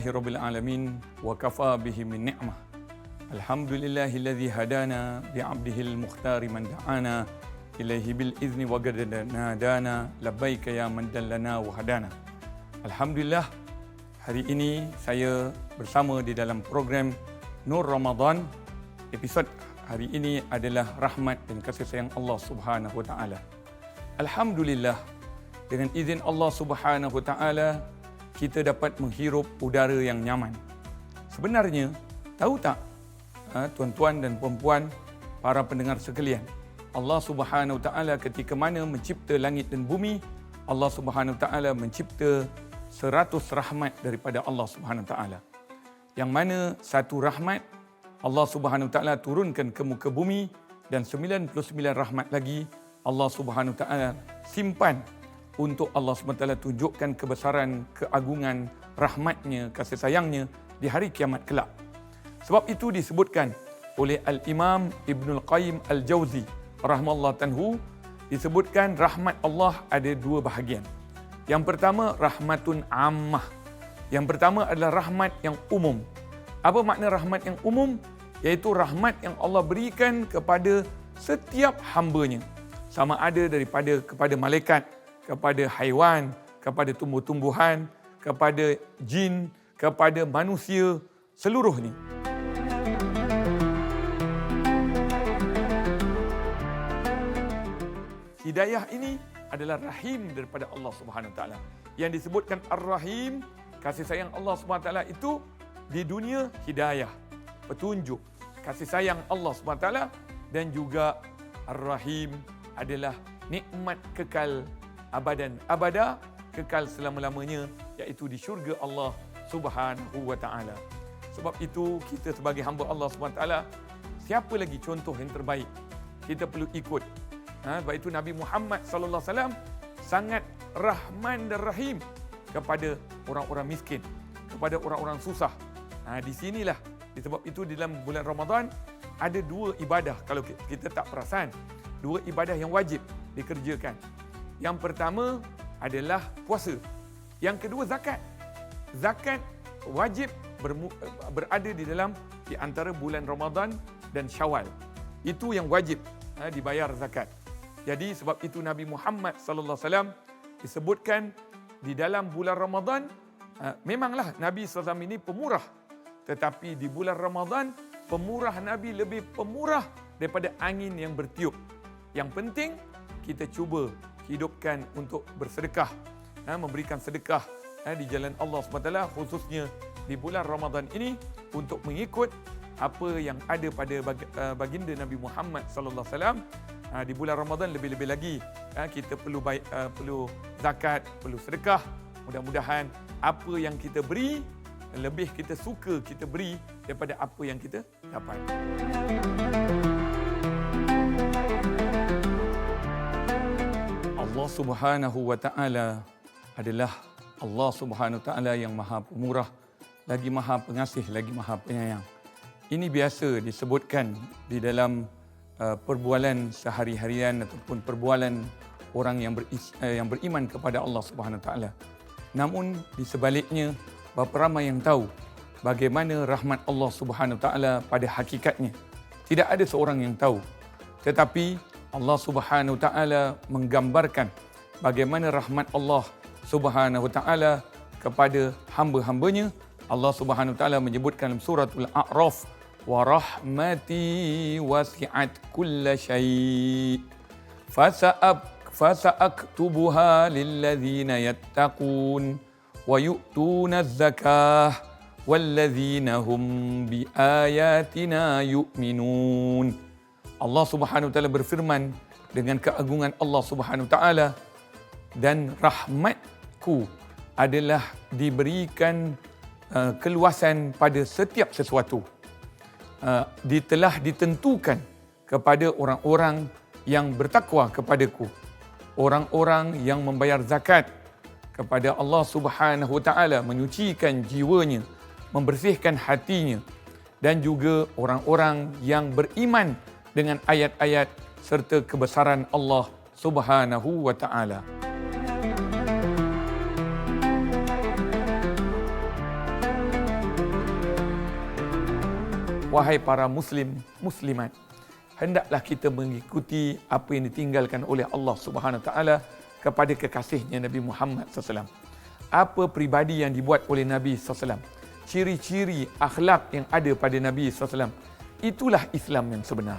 rabbil alamin wa kafa bihi min ni'mah. Alhamdulillahilladzi hadana 'abdihil mukhtari man da'ana ilaihi bil izni wa gadana dana labbaika ya man dallana wa hadana. Alhamdulillah hari ini saya bersama di dalam program Nur Ramadan episod hari ini adalah rahmat dan kasih sayang Allah Subhanahu wa taala. Alhamdulillah dengan izin Allah Subhanahu wa taala kita dapat menghirup udara yang nyaman. Sebenarnya, tahu tak ha, tuan-tuan dan puan-puan, para pendengar sekalian, Allah Subhanahu Wa Taala ketika mana mencipta langit dan bumi, Allah Subhanahu Wa Taala mencipta seratus rahmat daripada Allah Subhanahu Wa Taala. Yang mana satu rahmat Allah Subhanahu Wa Taala turunkan ke muka bumi dan 99 rahmat lagi Allah Subhanahu Wa Taala simpan untuk Allah SWT tunjukkan kebesaran, keagungan, rahmatnya, kasih sayangnya di hari kiamat kelak. Sebab itu disebutkan oleh Al-Imam Ibnul Qayyim Al-Jauzi rahmallahu tanhu disebutkan rahmat Allah ada dua bahagian. Yang pertama rahmatun ammah. Yang pertama adalah rahmat yang umum. Apa makna rahmat yang umum? Yaitu rahmat yang Allah berikan kepada setiap hambanya. Sama ada daripada kepada malaikat, kepada haiwan, kepada tumbuh-tumbuhan, kepada jin, kepada manusia seluruhnya. Hidayah ini adalah rahim daripada Allah Subhanahu Taala. Yang disebutkan Ar-Rahim, kasih sayang Allah Subhanahu Taala itu di dunia hidayah, petunjuk, kasih sayang Allah Subhanahu Taala dan juga Ar-Rahim adalah nikmat kekal abadan abada kekal selama-lamanya iaitu di syurga Allah Subhanahu wa taala. Sebab itu kita sebagai hamba Allah Subhanahu taala siapa lagi contoh yang terbaik kita perlu ikut. Ha, sebab itu Nabi Muhammad sallallahu alaihi wasallam sangat rahman dan rahim kepada orang-orang miskin, kepada orang-orang susah. Ha, di sinilah sebab itu di dalam bulan Ramadan ada dua ibadah kalau kita tak perasan. Dua ibadah yang wajib dikerjakan. Yang pertama adalah puasa. Yang kedua zakat. Zakat wajib berada di dalam di antara bulan Ramadan dan Syawal. Itu yang wajib ha, dibayar zakat. Jadi sebab itu Nabi Muhammad sallallahu alaihi wasallam disebutkan di dalam bulan Ramadan ha, memanglah Nabi sallallahu ini pemurah. Tetapi di bulan Ramadan pemurah Nabi lebih pemurah daripada angin yang bertiup. Yang penting kita cuba hidupkan untuk bersedekah, ha, memberikan sedekah ha, di jalan Allah SWT khususnya di bulan Ramadan ini untuk mengikut apa yang ada pada uh, baginda Nabi Muhammad sallallahu alaihi wasallam ha, di bulan Ramadan lebih-lebih lagi kita perlu baik uh, perlu zakat, perlu sedekah. Mudah-mudahan apa yang kita beri lebih kita suka kita beri daripada apa yang kita dapat. Allah Subhanahu wa taala adalah Allah Subhanahu wa taala yang Maha Pemurah, lagi Maha Pengasih, lagi Maha Penyayang. Ini biasa disebutkan di dalam uh, perbualan sehari-harian ataupun perbualan orang yang beris, uh, yang beriman kepada Allah Subhanahu wa taala. Namun di sebaliknya berapa ramai yang tahu bagaimana rahmat Allah Subhanahu wa taala pada hakikatnya. Tidak ada seorang yang tahu. Tetapi Allah Subhanahu taala menggambarkan bagaimana rahmat Allah Subhanahu taala kepada hamba-hambanya. Allah Subhanahu taala menyebutkan dalam suratul A'raf wa rahmati wasi'at kulla syai' fasa'ab lilladzina yattaqun wa yu'tuna az-zakah walladzina hum biayatina yu'minun Allah Subhanahu Wa Taala berfirman dengan keagungan Allah Subhanahu Wa Taala dan rahmatku adalah diberikan uh, keluasan pada setiap sesuatu. Uh, telah ditentukan kepada orang-orang yang bertakwa kepadaku. Orang-orang yang membayar zakat kepada Allah Subhanahu Wa Taala menyucikan jiwanya, membersihkan hatinya dan juga orang-orang yang beriman dengan ayat-ayat serta kebesaran Allah Subhanahu wa taala. wahai para muslim muslimat hendaklah kita mengikuti apa yang ditinggalkan oleh Allah Subhanahu taala kepada kekasihnya Nabi Muhammad SAW. Apa pribadi yang dibuat oleh Nabi SAW. Ciri-ciri akhlak yang ada pada Nabi SAW. Itulah Islam yang sebenar.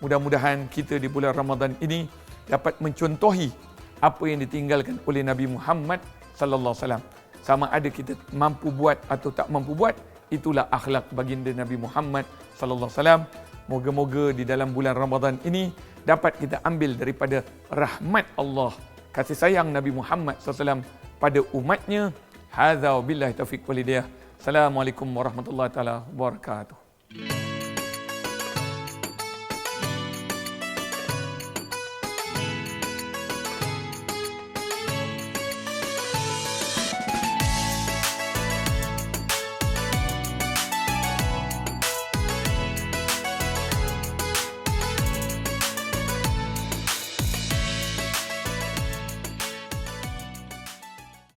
Mudah-mudahan kita di bulan Ramadan ini dapat mencontohi apa yang ditinggalkan oleh Nabi Muhammad sallallahu alaihi wasallam. Sama ada kita mampu buat atau tak mampu buat, itulah akhlak baginda Nabi Muhammad sallallahu alaihi wasallam. Moga-moga di dalam bulan Ramadan ini dapat kita ambil daripada rahmat Allah, kasih sayang Nabi Muhammad SAW pada umatnya. Hadza billahi taufiq walhidayah. Assalamualaikum warahmatullahi taala wabarakatuh.